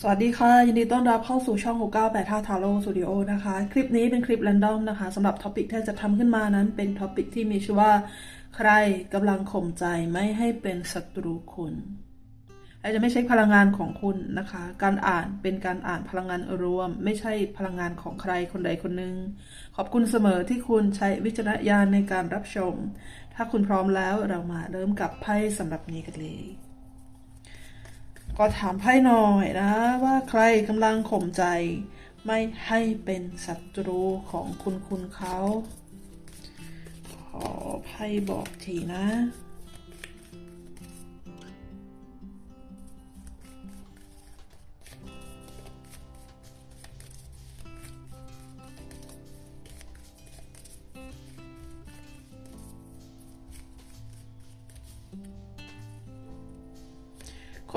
สวัสดีค่ะ ยินดีต้อนรับเข้าสู่ช่อง 698ท่าทาโร่สตูดิโอนะคะ คลิปนี้เป็นคลิปแรนดอมนะคะสำหรับท็อปิกที่จะทำขึ้นมานั้น เป็นท็อปิกที่มีชื่อว่า ใครกำลังข่มใจไม่ให้เป็นศัตรูคุณอาจจะไม่ใช่พลังงานของคุณนะคะ การอ่านเป็นการอ่านพลังงานรวม ไม่ใช่พลังงานของใครคนใดคนหนึ่ง ขอบคุณเสมอที่คุณใช้วิจารณญาณในการรับชม ถ้าคุณพร้อมแล้วเรามาเริ่มกับไพ่สำหรับนี้กันเลย ก็ถามไพ่หน่อยนะ ว่าใครกำลังข่มใจ ไม่ให้เป็นศัตรูของคุณคุณเขา ขอไพ่บอกทีนะ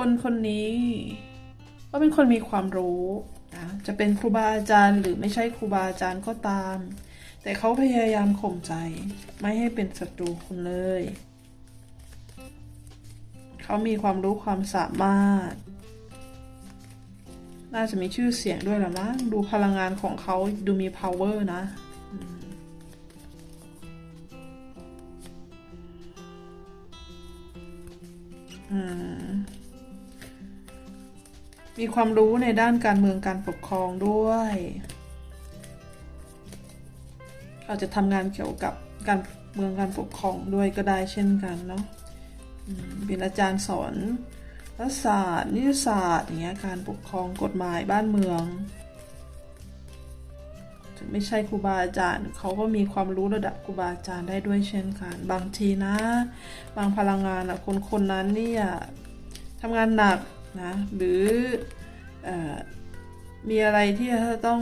คนคนนี้ก็เป็นคนมีความรู้นะจะเป็นครูบาอาจารย์หรือไม่ใช่ครูบาอาจารย์ก็ตาม แต่เขาพยายามข่มใจ ไม่ให้เป็นศัตรูคุณเลย เขามีความรู้ความสามารถ น่าจะมีชื่อเสียงด้วยละมั้งดูพลังงานของเขาดูมี power นะอืม มีความรู้ในด้านการเมืองการปกครองด้วย อาจจะทำงานเกี่ยวกับการเมืองการปกครองด้วยก็ได้เช่นกันเนาะเป็นอาจารย์สอนรัฐศาสตร์นิติศาสตร์อย่างเงี้ยการปกครองกฎหมายบ้านเมืองถึงไม่ใช่ครูบาอาจารย์เขาก็มีความรู้ระดับครูบาอาจารย์ได้ด้วยเช่นกัน บางทีนะ บางพลังงานอะคนคนนั้นเนี่ยทำงานหนัก นะหรืออมีอะไรที่จะต้อง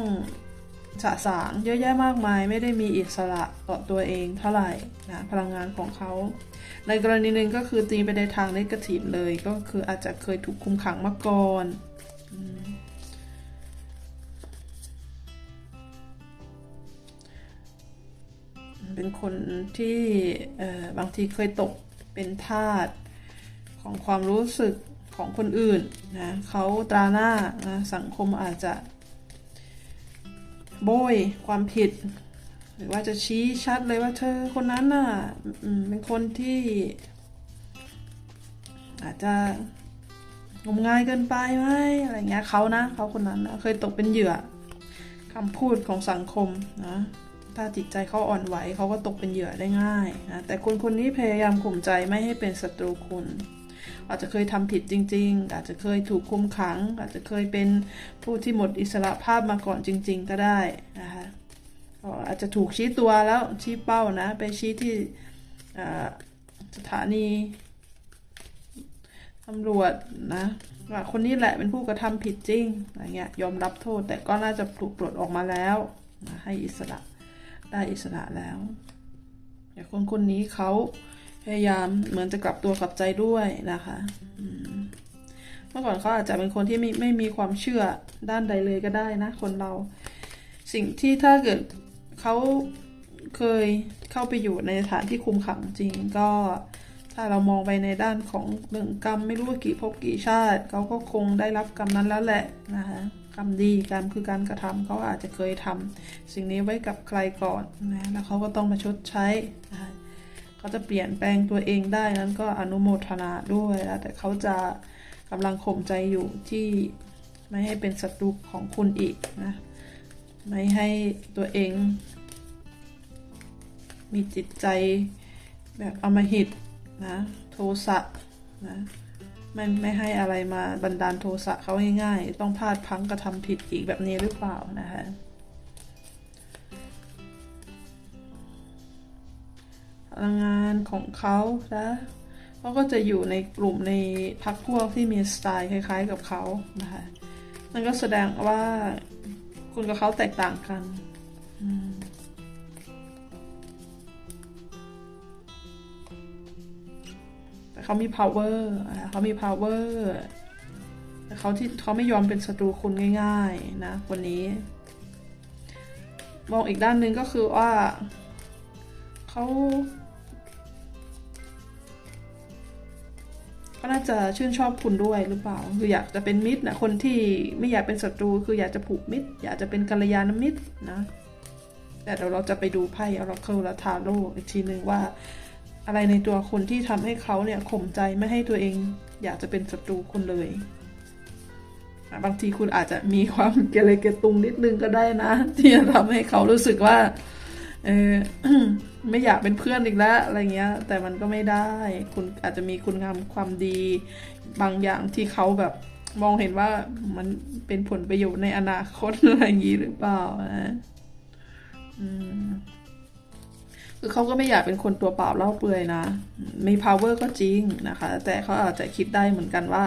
สะสางเยอะแยะมากมาย ไม่ได้มีอิสระต่อตัวเองเท่าไหร่นะพลังงานของเขา ในกรณีหนึ่งก็คือตีไปในทางนกทีฟเลยก็คืออาจจะเคยถูกคุมขังมาก่อนเป็นคนที่บางทีเคยตกเป็นทาสของความรู้สึก ของคนอื่นนะเขาตราหน้านะสังคมอาจจะ โบยความผิด หรือว่าจะชี้ชัดเลยว่าเธอคนนั้นน่ะเป็นคนที่ อาจจะงมงายเกินไปไหมอะไรเงี้ยเขานะเขาคนนั้นนะเคยตกเป็นเหยื่อคำพูดของสังคมนะถ้าจิตใจเขาอ่อนไหวเขาก็ตกเป็นเหยื่อได้ง่ายนะแต่คนคนนี้พยายามข่มใจไม่ให้เป็นศัตรูคุณ อาจจะเคยทำผิดจริง ๆ อาจจะเคยถูกคุมขัง อาจจะเคยเป็นผู้ที่หมดอิสระภาพมาก่อนจริง ๆ ก็ได้นะคะอาจจะถูกชี้ตัวแล้วชี้เป้านะไปชี้ที่สถานีตำรวจนะว่าคนนี้แหละเป็นผู้กระทำผิดจริงอะไรเงี้ยยอมรับโทษแต่ก็น่าจะถูกปลดออกมาแล้วนะให้อิสระได้อิสระแล้วแต่คนคนนี้เขา พยายามเหมือนจะกลับตัวกลับใจด้วยนะคะเมื่อก่อนเขาอาจจะเป็นคนที่ไม่ไม่มีความเชื่อด้านใดเลยก็ได้นะ คนเรา สิ่งที่ถ้าเกิดเขาเคยเข้าไปอยู่ในสถานที่คุมขังจริงก็ถ้าเรามองไปในด้านของเรื่องกรรมไม่รู้ว่ากี่ภพกี่ชาติเขาก็คงได้รับกรรมนั้นแล้วแหละนะคะกรรมดีกรรมคือการกระทำเขาอาจจะเคยทำสิ่งนี้ไว้กับใครก่อนนะแล้วเขาก็ต้องมาชดใช้นะคะ เขาจะเปลี่ยนแปลงตัวเองได้นั้นก็อนุโมทนาด้วยนะแต่เขาจะกำลังข่มใจอยู่ที่ไม่ให้เป็นศัตรูของคุณอีกนะ ไม่ให้ตัวเอง มีจิตใจแบบอมหิตนะโทสะนะไม่ไม่ให้อะไรมาบันดาลโทสะเขาง่ายๆ ต้องพลาดพังกระทำผิดอีกแบบนี้หรือเปล่านะคะ พลังงานของเขานะเขาก็จะอยู่ในกลุ่มในพักพวกที่มีสไตล์คล้าย ๆกับเขานะคะนั่นก็แสดงว่าคุณกับเขาแตกต่างกันแต่เขามี power เขามี power แต่เขาที่เขาไม่ยอมเป็นศัตรูคุณง่ายๆนะคนนี้ มองอีกด้านหนึ่งก็คือว่าเขา ก็น่าจะชื่นชอบคุณด้วยหรือเปล่า คืออยากจะเป็นมิตรนะคนที่ไม่อยากเป็นศัตรู คืออยากจะผูกมิตร อยากจะเป็นกัลยาณมิตรนะ แต่เดี๋ยวเราจะไปดูไพ่ออราเคิลและทาโร่อีกทีหนึ่งว่า อะไรในตัวคุณที่ทำให้เขาเนี่ยข่มใจไม่ให้ตัวเอง อยากจะเป็นศัตรูคุณเลยบางทีคุณอาจจะมีความเกเรเกตุงนิดนึงก็ได้นะ ที่จะทำให้เขารู้สึกว่า เออไม่อยากเป็นเพื่อนอีกแล้วอะไรเงี้ย แต่มันก็ไม่ได้ คุณอาจจะมีคุณงามความดี บางอย่างที่เขาแบบมองเห็นว่ามันเป็นผลประโยชน์ในอนาคตอะไรอย่างนี้หรือเปล่านะคือเขาก็ไม่อยากเป็นคนตัวเปล่าเล่าเปลือยนะ มี power ก็จริงนะคะ แต่เขาอาจจะคิดได้เหมือนกันว่า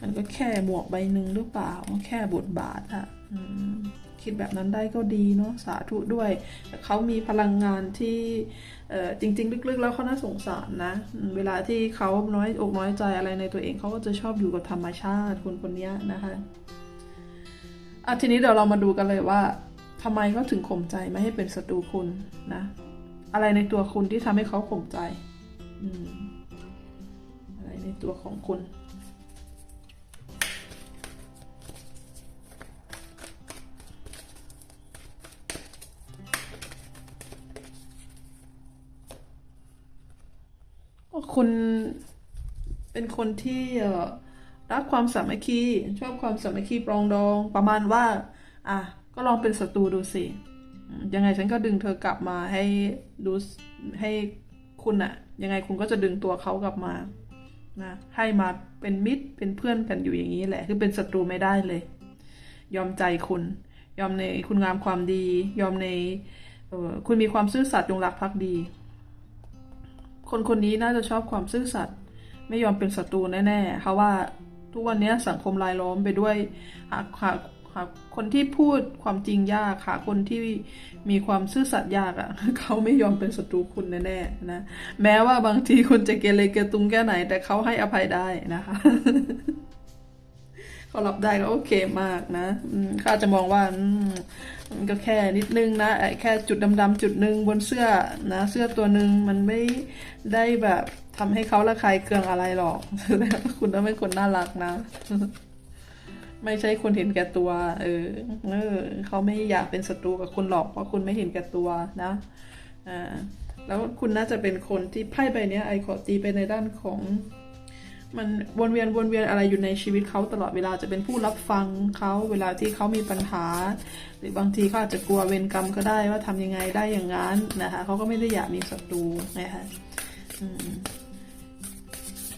มันก็แค่หมวกใบหนึ่งหรือเปล่า แค่บทบาทอะอืม คิดแบบนั้นได้ก็ดีเนาะสาธุด้วย เขามีพลังงานที่จริง ๆ ลึกๆ แล้วเขาน่าสงสารนะ เวลาที่เขาน้อยอกน้อยใจอะไรในตัวเองเขาก็จะชอบอยู่กับธรรมชาติคนคนนี้นะคะอะทีนี้เดี๋ยวเรามาดูกันเลยว่าทำไมเขาถึงข่มใจไม่ให้เป็นศัตรูคุณนะ อะไรในตัวคุณที่ทำให้เขาข่มใจ อืมอะไรในตัวของคุณ คุณเป็นคนที่รักความสามัคคีชอบความสามัคคีปรองดองประมาณว่า อะก็ลองเป็นศัตรูดูสิยังไงฉันก็ดึงเธอกลับมาให้ดูให้คุณอะยังไงคุณก็จะดึงตัวเขากลับมานะให้มาเป็นมิตรเป็นเพื่อนกันอยู่อย่างนี้แหละ คือเป็นศัตรูไม่ได้เลย ยอมใจคุณ ยอมในคุณงามความดี ยอมในออคุณมีความซื่อสัตย์จงรักภักดี คนคนนี้น่าจะชอบความซื่อสัตย์ไม่ยอมเป็นศัตรูแน่ๆเพราะว่าทุกวันนี้สังคมรายล้อมไปด้วยหาหาหาคนที่พูดความจริงยากหาคนที่มีความซื่อสัตย์ยากอะ่ะเขาไม่ยอมเป็นศัตรูคุณแน่ๆนะแม้ว่าบางทีคุณจะเกเรเกตุงแค่ไหน แต่เขาให้อภัยได้นะคะ เขารับได้ก็โอเคมากนะขาอาจะมองว่ามันก็แค่นิดนึงนะไอ้แค่จุดดำๆจุดหนึ่งบนเสื้อนะ เสื้อตัวหนึ่งมันไม่ได้แบบทำให้เขาระคายเคืองอะไรหรอกคุณต้องเป็นคนน่ารักนะ ไม่ใช่คนเห็นแก่ตัว เออเออเขาไม่อยากเป็นศัตรูกับคุณหรอกเพราะคุณไม่เห็นแก่ตัวนะอ่าแล้วคุณน่าจะเป็นคนที่ไพ่ใบนี้ไอขอตีไปในด้านของ มันวนเวียนวนเวียนอะไรอยู่ในชีวิตเขาตลอดเวลาจะเป็นผู้รับฟังเขาเวลาที่เขามีปัญหา หรือบางทีเขาอาจจะกลัวเวรกรรมก็ได้ว่าทำยังไงได้อย่างนั้นนะคะเขาก็ไม่ได้อยากมีศัตรูนะคะ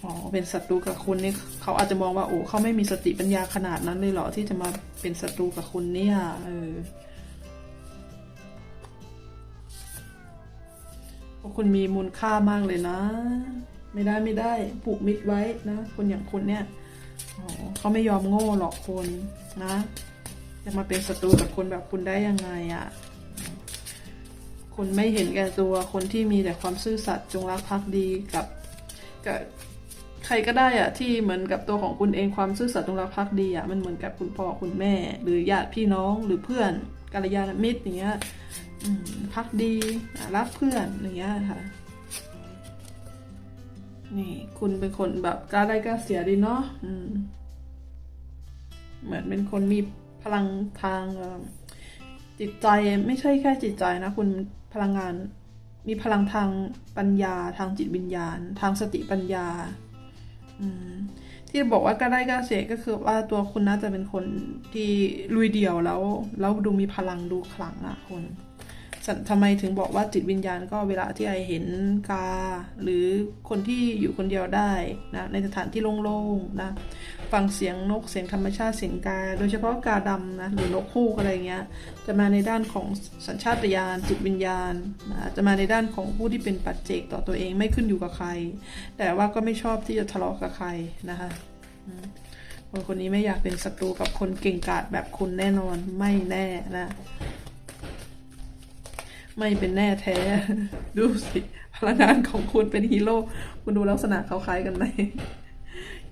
อ๋อเป็นศัตรูกับคุณนี่เขาอาจจะมองว่าโอ้เขาไม่มีสติปัญญาขนาดนั้นเลยเหรอที่จะมาเป็นศัตรูกับคุณเนี่ยเออเพราะคุณมีมูลค่ามากเลยนะ ไม่ได้ไม่ได้ผูกมิตรไว้นะ คนอย่างคุณเนี่ยเขาไม่ยอมโง่หรอกคนนะจะมาเป็นศัตรูกับคนแบบคุณได้ยังไงอะ่ะคนไม่เห็นแก่ตัวคนที่มีแต่ความซื่อสัตย์จงรักภักดีกับกับใครก็ได้อะที่เหมือนกับตัวของคุณเองความซื่อสัตย์จงรักภักดีอะมันเหมือนกับคุณพ่อคุณแม่ หรือญาติพี่น้องหรือเพื่อนกัลยาณมิตรอย่างเงี้ยพักดีรักเพื่อนอย่างเงี้ยค่ะ นี่คุณเป็นคนแบบกล้าได้กล้าเสียดีเนาะเหมือนเป็นคนมีพลังทางจิตใจไม่ใช่แค่จิตใจนะ คุณพลังงาน มีพลังทางปัญญา ทางจิตวิญญาณ ทางสติปัญญาที่บอกว่ากล้าได้กล้าเสียก็คือว่าตัวคุณน่าจะเป็นคนที่ลุยเดี่ยวแล้ว แล้วดูมีพลังดูขลังอะคนสัน ทำไมถึงบอกว่าจิตวิญญาณก็เวลาที่ไอเห็นกา หรือคนที่อยู่คนเดียวได้นะในสถานที่โล่งๆนะฟังเสียงนกเสียงธรรมชาติเสียงกา โดยเฉพาะกาดำนะหรือนกฮูกอะไรเงี้ยจะมาในด้านของสัญชาตญาณจิตวิญญาณนะจะมาในด้านของผู้ที่เป็นปัจเจกต่อตัวเองไม่ขึ้นอยู่กับใคร แต่ว่าก็ไม่ชอบที่จะทะเลาะกับใครนะคะคนคนนี้ไม่อยากเป็นศัตรูกับคนเก่งกาจแบบคุณแน่นอนไม่แน่นะ ไม่เป็นแน่แท้ ดูสิพลังงานของคุณเป็นฮีโร่คุณดูลักษณะเขาคล้ายกันไหม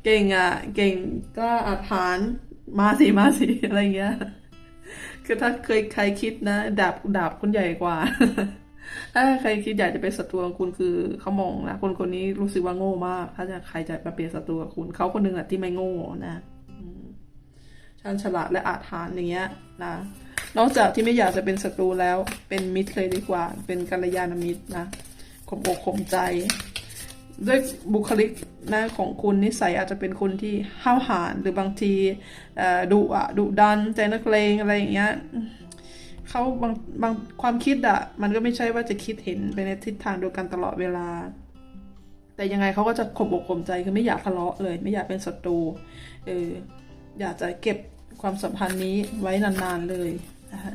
เก่งอะ เก่งก็อาถานมาสิมาสิอะไรเงี้ยคือถ้าเคยใครคิดนะดาบดาบคุณใหญ่กว่า ถ้าใครคิดอยากจะเป็นศัตรูกับคุณคือเขามองนะคนคนนี้รู้สึกว่าโง่มาก ถ้าจะใครจะมาเป็นศัตรูกับคุณเขาคนหนึ่งอะที่ไม่โง่นะอืมชาญฉลาดและอาจหารอย่างเงี้ยนะ นอกจากที่ไม่อยากจะเป็นศัตรูแล้ว เป็นมิตรเลยดีกว่า เป็นกัลยาณมิตรนะข่มอกข่มใจ ด้วยบุคลิกนะของคุณนิสัยอาจจะเป็นคนที่ห้าวหาญหรือบางทีดุอะดุดันใจนักเลงอะไรอย่างเงี้ยเขาบางบางความคิดอะมันก็ไม่ใช่ว่าจะคิดเห็นไปในทิศทางเดียวกันตลอดเวลา แต่ยังไงเขาก็จะข่มอกข่มใจคือไม่อยากทะเลาะเลย ไม่อยากเป็นศัตรูเอออยากจะเก็บ ความสัมพันธ์นี้ไว้นานๆเลยนะคะ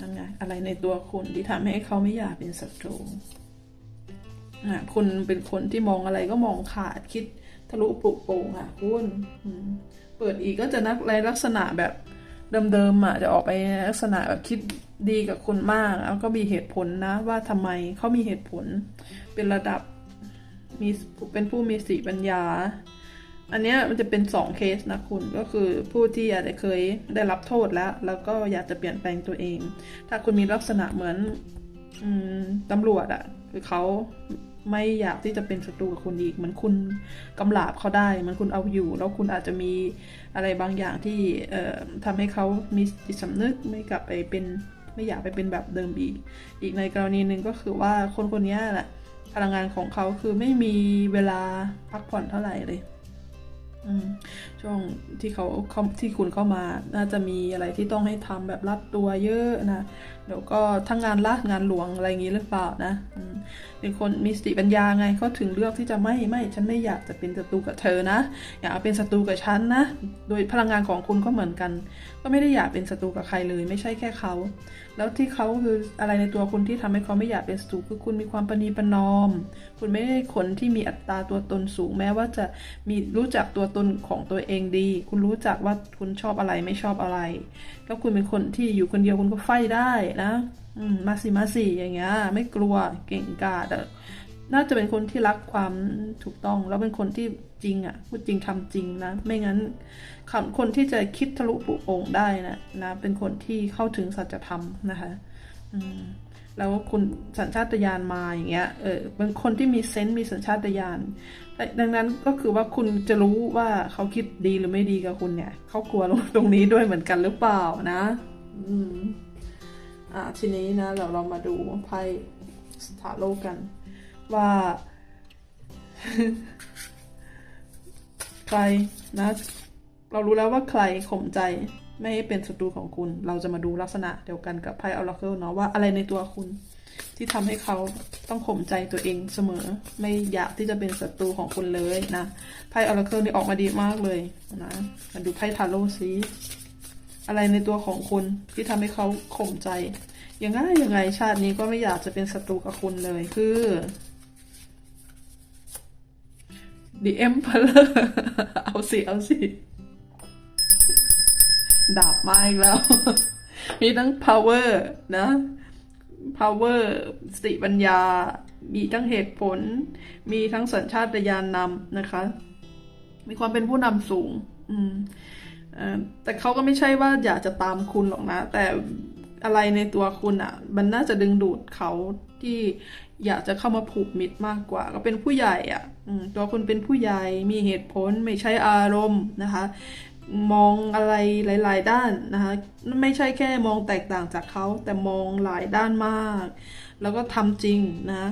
นั่นไงอะไรในตัวคุณที่ทำให้เขาไม่อยากเป็นศัตรูคุณเป็นคนที่มองอะไรก็มองขาดคิดทะลุปลุกโป่งอะคุณเปิดอีกก็จะนักในลักษณะแบบเดิมๆอะจะออกไปลักษณะแบบคิดดีกับคุณมากแล้วก็มีเหตุผลนะ ว่าทำไมเขามีเหตุผล เป็นระดับมีเป็นผู้มีสติปัญญา อันนี้มันจะเป็นสองเคสนะคุณก็คือผู้ที่อาจจะเคยได้รับโทษแล้ว แล้วก็อยากจะเปลี่ยนแปลงตัวเอง ถ้าคุณมีลักษณะเหมือนอตำรวจอะคือเขาไม่อยากที่จะเป็นศัตรูกับคุณอีกเหมือนคุณกำลาบเขาได้เหมือนคุณเอาอยู่ แล้วคุณอาจจะมีอะไรบางอย่างที่ทำให้เขามีจิตสำนึกไม่กลับไปเป็นไม่อยากไปเป็นแบบเดิมอีก อีกในกรณีหนึ่งก็คือว่าคนคนนี้แหละพลังงานของเขาคือไม่มีเวลาพักผ่อนเท่าไหร่เลย ช่วงที่เขาเขาที่คุณเข้ามาน่าจะมีอะไรที่ต้องให้ทำแบบรัดตัวเยอะนะเดี๋ยวก็ทั้งงานรัดงานหลวงอะไรอย่างนี้หรือเปล่านะเป็นคนมีสติปัญญาไงเขาถึงเลือกที่จะไม่ไม่ฉันไม่อยากจะเป็นศัตรูกับเธอนะ อยากเป็นศัตรูกับฉันนะ โดยพลังงานของคุณก็เหมือนกันก็ไม่ได้อยากเป็นศัตรูกับใครเลย ไม่ใช่แค่เขา แล้วที่เขาคืออะไรในตัวคุณที่ทำให้เขาไม่อยากเป็นศัตรูคือคุณมีความประนีประนอม คุณไม่ได้คนที่มีอัตราตัวตนสูงแม้ว่าจะมีรู้จักตัวตนของตัวเองดี คุณรู้จักว่าคุณชอบอะไรไม่ชอบอะไรแล้วคุณเป็นคนที่อยู่คนเดียวคุณก็ไฟได้นะมมาสิมาสิอย่างเงี้ยไม่กลัวเก่งกาจ น่าจะเป็นคนที่รักความถูกต้องแล้วเป็นคนที่จริงอะพูดจริงทำจริงนะ ไม่งั้นคคนที่จะคิดทะลุปุโป่งได้นะนะเป็นคนที่เข้าถึงสัจธรรมนะคะอืมแล้วคุณสัญชาตญาณมาอย่างเงี้ย เออเป็นคนที่มีเซนต์มีสัญชาตญาณดังนั้นก็คือว่าคุณจะรู้ว่าเขาคิดดีหรือไม่ดีกับคุณเนี่ย เขากลัวตรงนี้ด้วยเหมือนกันหรือเปล่านะ อืม อ่าทีนี้นะเราเรามาดูไพ่สถาโลกกัน ว่า ใครนะ เรารู้แล้วว่าใครข่มใจไม่ให้เป็นศัตรูของคุณ เราจะมาดูลักษณะเดียวกันกับไพ่ออราเคิลเนาะว่าอะไรในตัวคุณ ที่ทำให้เขาต้องข่มใจตัวเองเสมอ ไม่อยากที่จะเป็นศัตรูของคุณเลยนะไพ่ออราเคิลนี่ออกมาดีมากเลยนะมาดูไพ่ทาโร่ซิอะไรในตัวของคุณที่ทำให้เขาข่มใจยังไงยังไงชาตินี้ก็ไม่อยากจะเป็นศัตรูกับคุณเลยคือ The Emperor เอาสิ เอาสิ ดาบมาอีกแล้ว มีทั้ง power นะ power สติปัญญา มีทั้งเหตุผล มีทั้งสัญชาตญาณนำนะคะ มีความเป็นผู้นำสูง อืมอแต่เขาก็ไม่ใช่ว่าอยากจะตามคุณหรอกนะ แต่อะไรในตัวคุณอะ่ะ มันน่าจะดึงดูดเขาที่ อยากจะเข้ามาผูกมิตรมากกว่า ก็เป็นผู้ใหญ่อะ่ะตัวคุณเป็นผู้ใหญ่มีเหตุผลไม่ใช้อารมณ์นะคะ มองอะไรหลาย ๆ ด้านนะคะไม่ใช่แค่มองแตกต่างจากเขาแต่มองหลายด้านมาก แล้วก็ทำจริงนะ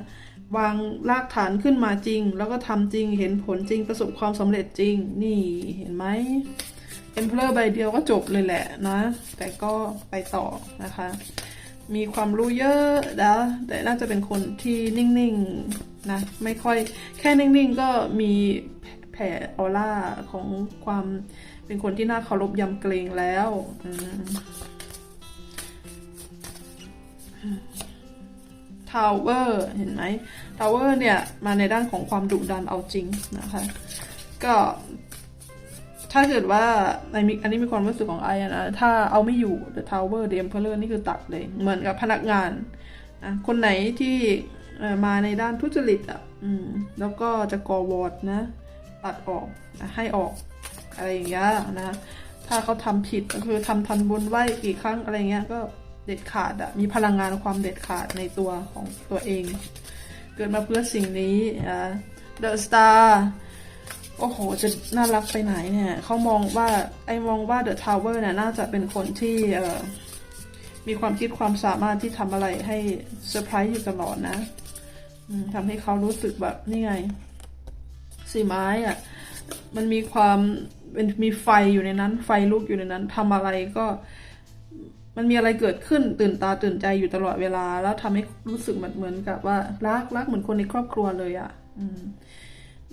วางรากฐานขึ้นมาจริง แล้วก็ทำจริงเห็นผลจริงประสบความสำเร็จจริง นี่เห็นไหมเอ็มเพลอร์ใบเดียวก็จบเลยแหละนะ แต่ก็ไปต่อนะคะ มีความรู้เยอะนะแต่น่าจะเป็นคนที่นิ่งๆนะไม่ค่อยแค่นิ่งๆ ก็มีแผ่ออร่าของความเป็นคนที่น่าเคารพยำเกรงแล้วทาวเวอร์เห็นไหมทาวเวอร์เนี่ย มาในด้านของความดุดันเอาจริงนะคะ ก็ ถ้าเกิดว่าในมีอันนี้มีความรู้สึกของไอ้นะ ถ้าเอาไม่อยู่ The Tower The Emperor นี่คือตัดเลย เหมือนกับพนักงานนะคนไหนที่มาในด้านทุจริตอะแล้วก็จะก่อวอร์ดนะ ตัดออกนะให้ออก อะไรอย่างเงี้ยนะ ถ้าเขาทำผิดก็คือทำทันบนไหวกี่ครั้งอะไรเงี้ยก็เด็ดขาดอะมีพลังงานความเด็ดขาดในตัวของตัวเอง เกิดมาเพื่อสิ่งนี้อ่าเดอะสตาร์ โอ้โห จะน่ารักไปไหนเนี่ยเขามองว่าไอ้มองว่าเดอะทาวเวอร์เนี่ยน่าจะเป็นคนที่เอ่อมีความคิดความสามารถที่ทำอะไรให้เซอร์ไพรส์อยู่ตลอดนะทำให้เขารู้สึกแบบนี่ไง สีไม้อะมันมีความเป็นมีไฟอยู่ในนั้น ไฟลุกอยู่ในนั้นทำอะไรก็ มันมีอะไรเกิดขึ้นตื่นตาตื่นใจอยู่ตลอดเวลา แล้วทำให้รู้สึกเหมือนเหมือนกับว่ารักรักเหมือนคนในครอบครัวเลยอะ่ะ อืม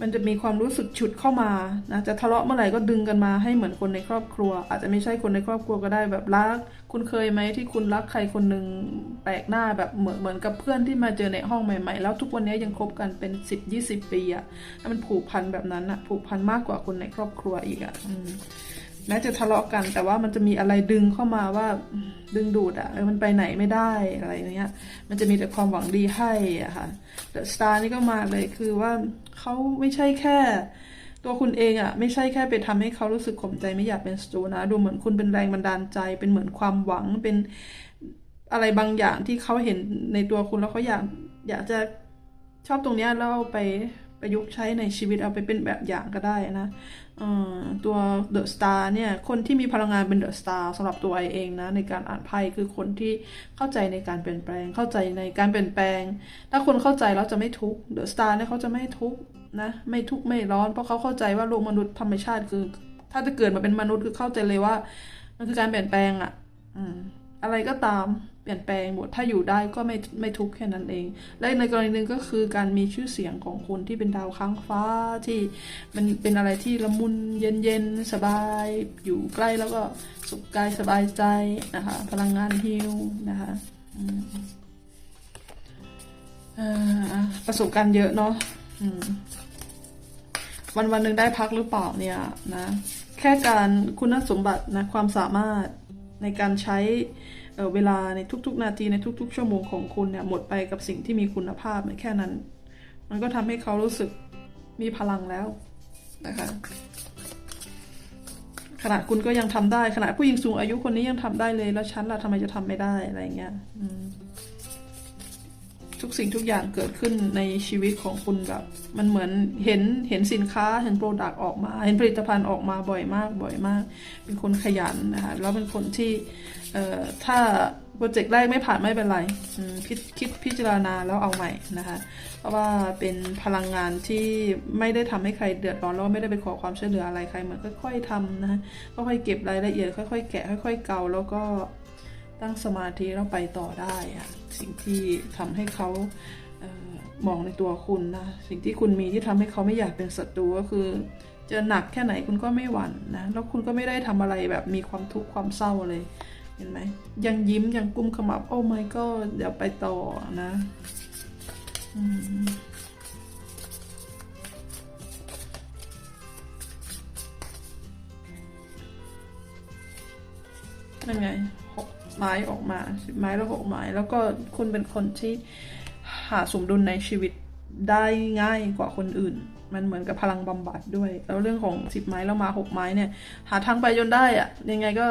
มันจะมีความรู้สึกฉุดเข้ามานะจะทะเลาะเมื่อไหร่ก็ดึงกันมาให้เหมือนคนในครอบครัว อาจจะไม่ใช่คนในครอบครัวก็ได้แบบรัก คุณเคยไหมที่คุณรักใครคนหนึ่งแปลกหน้าแบบเหมือนเหมือนกับเพื่อนที่มาเจอในห้องใหม่ๆ แล้วทุกวันนี้ยังคบกันเป็นสิบยี่สิบปีอะ่ะแล้วมันผูกพันแบบนั้นอะ่ะผูกพันมากกว่าคนในครอบครัวอีกอะ่ะอแม้จะทะเลาะกัน แต่ว่ามันจะมีอะไรดึงเข้ามาว่าดึงดูดอะ่ะมันไปไหนไม่ได้อะไรเงี้ย มันจะมีแต่ความหวังดีให้อะค่ะเดอะสตาร์นี่ก็มาเลยคือว่า เขาไม่ใช่แค่ ตัวคุณเองอะ่ะไม่ใช่แค่ไปทำให้เขารู้สึกข่มใจไม่อยากเป็นสตูนะ ดูเหมือนคุณเป็นแรงบันดาลใจ เป็นเหมือนความหวังเป็นอะไรบางอย่างที่เขาเห็นในตัวคุณแล้วเขาอยากอยากจะชอบตรงเนี้ยแล้วเอาไป ประยุกต์ใช้ในชีวิตเอาไปเป็นแบบอย่างก็ได้นะตัวเดอะสตาร์เนี่ย คนที่มีพลังงานเป็นเดอะสตาร์สำหรับตัวไอเองนะ ในการอ่านไพ่คือคนที่เข้าใจในการเปลี่ยนแปลง เข้าใจในการเปลี่ยนแปลง ถ้าคนเข้าใจแล้วจะไม่ทุกข์เดอะสตาร์เนี่ยเขาจะไม่ทุกข์นะ ไม่ทุกข์ไม่ร้อนเพราะเขาเข้าใจว่าโลกมนุษย์ธรรมชาติคือ ถ้าจะเกิดมาเป็นมนุษย์คือเข้าใจเลยว่า มันคือการเปลี่ยนแปลงอะ่ะ อืม อะไรก็ตามเปลี่ยนแปลงหมดถ้าอยู่ได้ก็ไม่ไม่ทุกข์แค่นั้นเอง และในกรณีหนึ่งก็คือการมีชื่อเสียงของคุณที่เป็นดาวค้างฟ้าที่มันเป็นอะไรที่ละมุนเย็นเย็นสบายอยู่ใกล้แล้วก็สุขกายสบายใจนะคะพลังงานฮิวนะคะอืมเอ่อประสบการณ์เยอะเนาะวันวันหนึ่งได้พักหรือเปล่าเนี่ยนะแค่การคุณสมบัตินะความสามารถ ในการใช้เเวลาในทุกๆ นาทีในทุก ๆ ชั่วโมงของคุณเนี่ยหมดไปกับสิ่งที่มีคุณภาพแค่นั้น มันก็ทำให้เขารู้สึกมีพลังแล้วนะคะขณะคุณก็ยังทำได้ขณะผู้หญิงสูงอายุคนนี้ยังทำได้เลยแล้วฉันล่ะทำไมจะทำไม่ได้อะไรเงี้ยอืม ทุกสิ่งทุกอย่างเกิดขึ้นในชีวิตของคุณแบบ มันเหมือนเห็นเห็นสินค้าเห็นโปรดักต์ออกมา เห็นผลิตภัณฑ์ออกมาบ่อยมากบ่อยมาก เป็นคนขยันนะคะแล้วเป็นคนที่ถ้าโปรเจกต์แรกไม่ผ่านไม่เป็นไรคิดคิดพิจารณาแล้วเอาใหม่นะคะเพราะว่าเป็นพลังงานที่ไม่ได้ทำให้ใครเดือดร้อนแล้วไม่ได้ไปขอความช่วยเหลืออะไรใครเหมือนค่อย ๆทำนะคะค่อยๆเก็บรายละเอียดค่อย ๆ แกะค่อย ๆ เกาแล้วก็ ตั้งสมาธิแล้วไปต่อได้อะสิ่งที่ทำให้เขาเออมองในตัวคุณนะสิ่งที่คุณมีที่ทำให้เขาไม่อยากเป็นศัตรูก็คือเจอหนักแค่ไหนคุณก็ไม่หวั่นนะแล้วคุณก็ไม่ได้ทำอะไรแบบมีความทุกข์ความเศร้าเลยเห็นไหมยังยิ้มยังกุ้มขมับโอ้ไม่ก็เดี๋ยวไปต่อนะอืมนั่นไง ไม้ออกมาสิบไม้แล้วหกไม้ แล้วก็คุณเป็นคนที่หาสมดุลในชีวิตได้ง่ายกว่าคนอื่น มันเหมือนกับพลังบำบัดด้วย แล้วเรื่องของสิบไม้แล้วมาหกไม้เนี่ย หาทางไปจนได้อะยังไงก็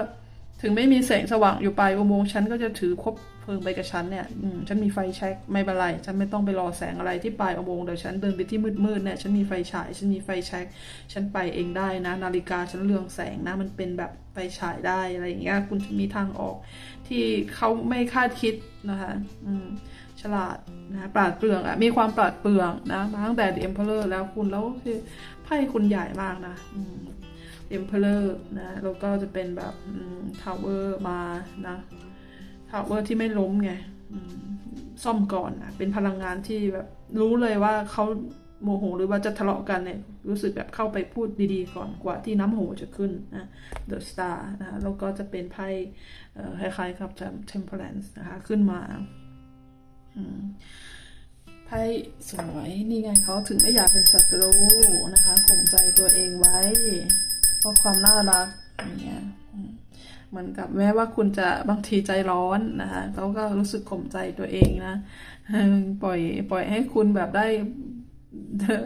ถึงไม่มีแสงสว่างอยู่ปลายอุโมงค์ฉันก็จะถือคบเพลิงไปกับฉันเนี่ยอืมฉันมีไฟแช็กไม่เป็นไร ฉันไม่ต้องไปรอแสงอะไรที่ปลายอุโมงค์เดี๋ยวฉันเดินไปที่มืดๆเนี่ย ฉันมีไฟฉาย ฉันมีไฟแช็กฉันไปเองได้นะ นาฬิกาฉันเรืองแสงนะ มันเป็นแบบไฟฉายได้อะไรอย่างเงี้ย คุณจะมีทางออกที่เขาไม่คาดคิดนะคะ อืมฉลาดนะปราดเปรื่องอะมีความปราดเปรื่องนะมาตั้งแต่ The Emperor แล้วคุณแล้วคือไพ่คุณใหญ่มากนะอืม Emperor นะแล้วก็จะเป็นแบบทาวเวอร์มานะทาวเวอร์ที่ไม่ล้มไงซ่อมก่อนนะเป็นพลังงานที่แบบรู้เลยว่าเขาโมโหหรือว่าจะทะเลาะกันเนี่ยรู้สึกแบบเข้าไปพูดดีๆ ก่อนกว่าที่น้ำโหจะขึ้นนะ The Star นะแล้วก็จะเป็นไพ่คล้ายๆกับ Temperance นะคะขึ้นมาไพ่สวยนี่ไงเขาถึงไม่อยากเป็นศัตรูนะคะข่มใจตัวเองไว้ เพราะความน่ารักอย่างเงี้ยเหมือนกับแม้ว่าคุณจะบางทีใจร้อนนะคะเขาก็รู้สึกข่มใจตัวเองนะปล่อยปล่อยให้คุณแบบได้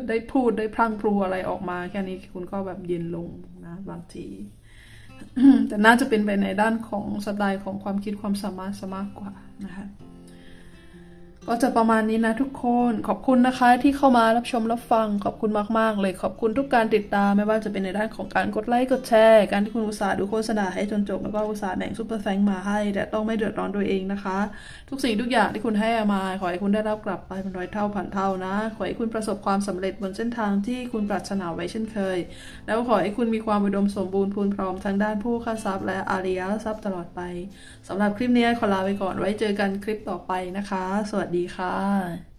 ได้พูดได้พลังพลูอะไรออกมา แค่นี้คุณก็แบบเย็นลงนะบางที แต่น่าจะเป็นไปในด้านของสไตล์ของความคิดความสามารถซะมากกว่านะคะ ก็จะประมาณนี้นะทุกคนขอบคุณนะคะที่เข้ามารับชมรับฟังขอบคุณมาก ๆ เลยขอบคุณทุกการติดตามไม่ว่าจะเป็นในด้านของการกดไลค์กดแชร์ การที่คุณอุตส่าห์ดูโฆษณาให้จนจบแล้วก็อุตส่าห์แบ่งซุปเปอร์แฟงมาให้ แต่ต้องไม่เดือดร้อนตัวเองนะคะ ทุกสิ่งทุกอย่างที่คุณให้มาขอให้คุณได้รับกลับไปเป็นร้อยเท่าพันเท่านะ ขอให้คุณประสบความสำเร็จบนเส้นทางที่คุณปรารถนาไว้เช่นเคย แล้วขอให้คุณมีความอุดมสมบูรณ์พูนพร้อมทั้งด้านผู้ค้าทรัพย์และอาริยทรัพย์ตลอดไปสำหรับคลิปนี้ขอลาไปก่อนไว้เจอกันคลิปต่อไปนะคะ สวัสดีค่ะ